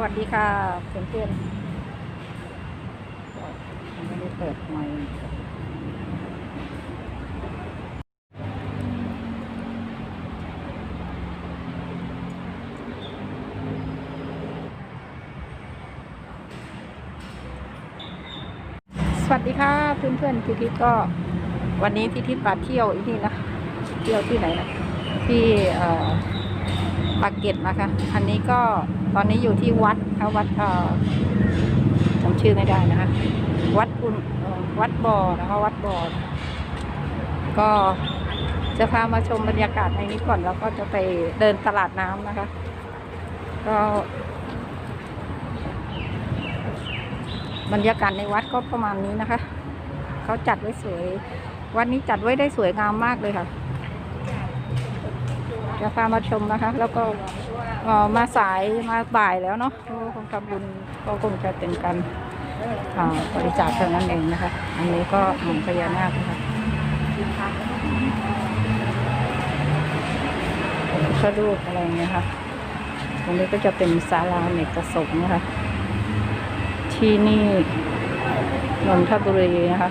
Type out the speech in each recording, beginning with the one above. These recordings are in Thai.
สวัสดีค่ะเพื่อนเพื่อนๆยังไม่ได้เปิดไมค์สวัสดีค่ะเพื่อนเพื่อนๆพี่ทิพก็ วันนี้พี่ทิพมาเที่ยวอีกที่นะ เที่ยวที่ไหนนะที่เอ่อ ปากเกร็ดนะคะ อันนี้ก็ตอนนี้อยู่ที่วัดค่ะวัดเอ่อจำชื่อไม่ได้นะคะ วัดอุนวัดบ่อนะคะวัดบ่อก็จะพามาชมบรรยากาศในนี้ก่อนแล้วก็จะไปเดินตลาดน้ำนะคะ ก็ บรรยากาศในวัดก็ประมาณนี้นะคะ เขาจัดไว้สวย วัดนี้จัดไว้ได้สวยงามมากเลยค่ะ จะพามาชมนะคะ แล้วก็มาสายมาบ่ายแล้วเนาะก็คงทำบุญก็คงจะเป็นการอ่าบริจาคเท่านั้นเองนะคะ อันนี้ก็หมุนพญานาคนะคะพระรูปอะไรเงี้ยค่ะ ตรงนี้ก็จะเป็นศาลาเนกประสงค์นะคะ ที่นี่นนทบุรีนะคะ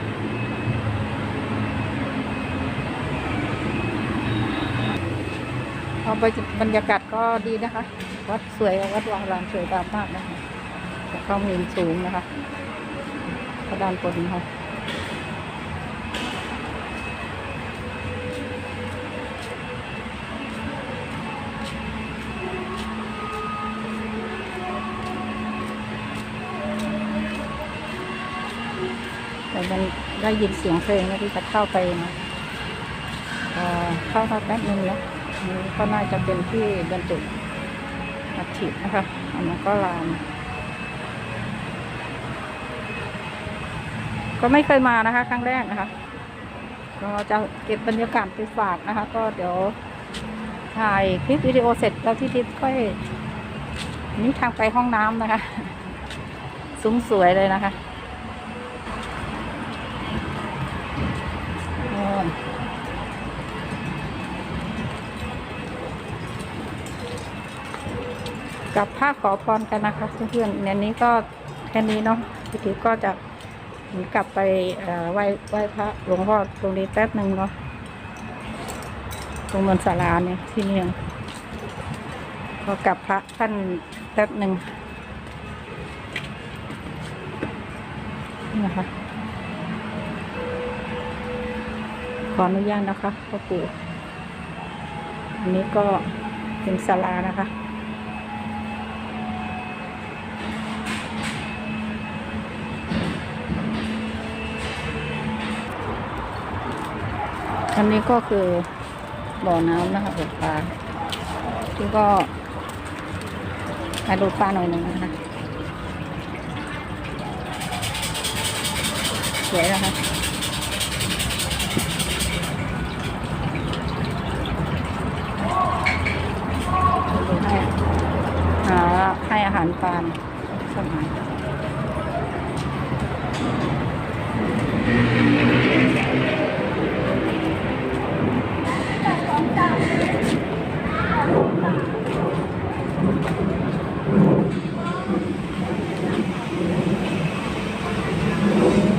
เอาบรรยากาศก็ดีนะคะ วัดสวยวัดวางลานสวยงามมากนะคะแต่ก็มีสูงนะคะกระดานบนนะคะแต่มันได้ยินเสียงเพลงนะที่จะเข้าไปนะเอ่อเข้ามาแป๊บนึงแล้วอันนี้ ก็น่าจะเป็นที่บรรจุอัฐินะคะ อันนั้นก็ลาน ก็ไม่เคยมานะคะ ครั้งแรกนะคะ ก็จะเก็บบรรยากาศไปฝากนะคะ ก็เดี๋ยวถ่ายคลิปวิดีโอเสร็จแล้วที่ทิศค่อยนี่ทางไปห้องน้ำนะคะ สูงสวยเลยนะคะโอ้ย กับผ้าขอพรกันนะคะเพื่อนๆในนี้ก็แค่นี้เนาะพี่ทิพย์ก็จะกลับไปไหว้ไหว้พระหลวงพ่อตรงนี้แป๊บหนึ่งเนาะตรงเมืองศาลาเนี่ยที่นี่ก็กลับพระท่านแป๊บหนึ่งนี่นะคะขออนุญาตนะคะพ่อปู่อันนี้ก็เป็นศาลานะคะ อันนี้ก็คือบ่อน้ำนะคะบ่อปลาที่ก็มาดูปลาหน่อยหนึ่งนะคะสวยนะคะดูให้หาให้อาหารปลาสมัย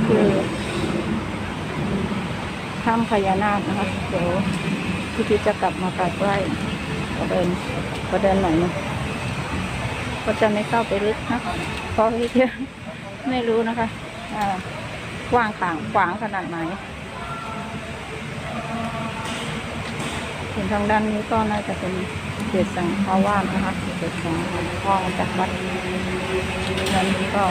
คือถ้ำพญานาคนะคะเดี๋ยวพี่ทิพย์จะกลับมากราบไหว้ก็เดินก็เดินหน่อยนึงก็จะไม่เข้าไปลึกนะเพราะพี่ทิพย์ไม่รู้นะคะอ่ากว้างขางขวางขนาดไหนถึงทางด้านนี้ก็น่าจะเป็นเขตสังฆาวาสนะคะเขตของหลวงพ่อจากวัดด้านนี้ก็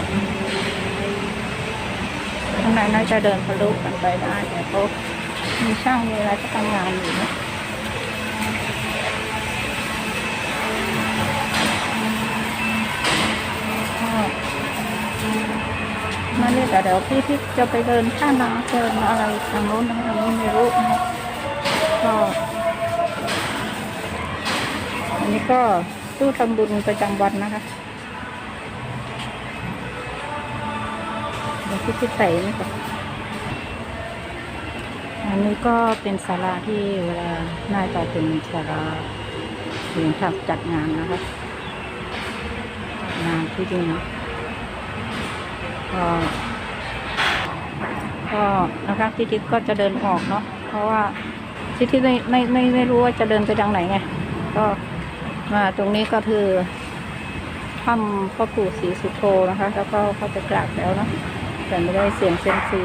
ข้างในน่าจะเดินทะลุกันไปได้แต่เขา มีช่างมีอะไรก็ทำงานอยู่นะมาเนี่ยแต่เดี๋ยวพี่ที่จะไปเดินข้าน้ำเดินอะไรทางโน้นทางนี้ไม่รู้นะก็อันนี้ก็ตู้ทำบุญประจำวันนะคะเดี๋ยวพี่ที่ใส่นี่ก่อน อันนี้ก็เป็นศาลาที่เวลาน่าจะเป็นศาลาเรียนทับจัดงานนะคะงานที่ดีนะก็ก็นะคะที่ทิศก็จะเดินออกเนาะเพราะว่าที่ทิศไม่ไม่ไม่ไม่รู้ว่าจะเดินไปทางไหนไงก็มาตรงนี้ก็คือถ้ำพ่อปู่ศรีสุโธนะคะ แล้วก็เขาจะกราบแล้วเนาะแต่ไม่ได้เสียงเซยมซี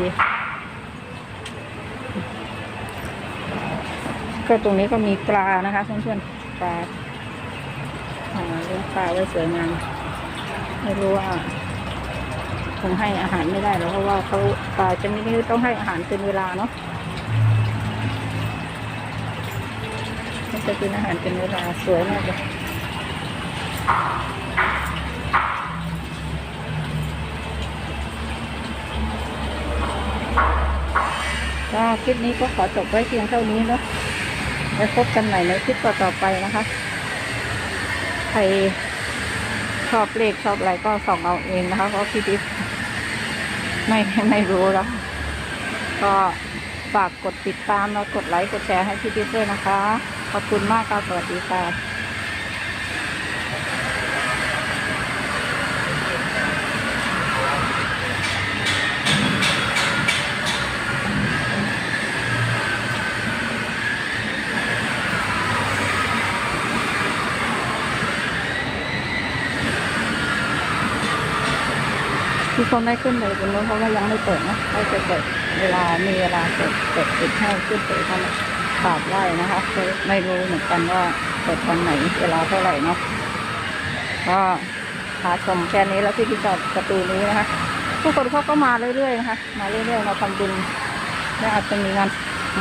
ก็ตรงนี้ก็มีปลานะคะเพื่อนๆปลาอ่าเลี้ยงปลาไว้สวยงามไม่รู้ว่าคงให้อาหารไม่ได้หรอกเพราะว่าเขาปลาชนิดนี้ต้องให้อาหารเป็นเวลาเนาะมันจะกินอาหารเป็นเวลาสวยมากเลยก็คลิปนี้ก็ขอจบไว้เพียงเท่านี้เนาะ ไว้พบกันใหม่ในคลิปต่อๆไปนะคะ ใครชอบเลขชอบอะไรก็ส่องเอาเองนะคะ เพราะพี่ดิฟไม่ไม่รู้แล้ว ก็ฝากกดติดตามแล้วกดไลค์กดแชร์ให้พี่ดิฟด้วยนะคะ ขอบคุณมากค่ะสวัสดีค่ะ ที่เขาไม่ขึ้นเลยบนนู้นเพราะว่ายังไม่เปิดนะเขาจะเปิดเวลามีเวลาเปิดเปิดปิดให้ขึ้นไปทำกราบไหว้นะคะไม่รู้เหมือนกันว่าเปิดตอนไหนเวลาเท่าไหร่เนาะก็พาชมแค่นี้แล้วที่ที่จอดประตูนี้นะคะทุกคนเขาก็มาเรื่อยๆนะคะมาเรื่อยๆมาทำบุญและอาจจะมีงาน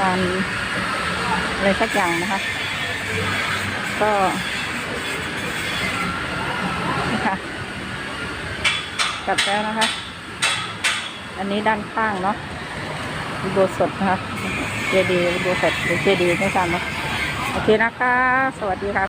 งานอะไรสักอย่างนะคะ ก็นี่ค่ะ กัดแล้วนะคะ อันนี้ด้านข้างเนาะอุโบสถนะคะเจดีย์อุโบสถหรือเจดีย์ไม่ทราบเนาะโอเคนะคะ สวัสดีค่ะ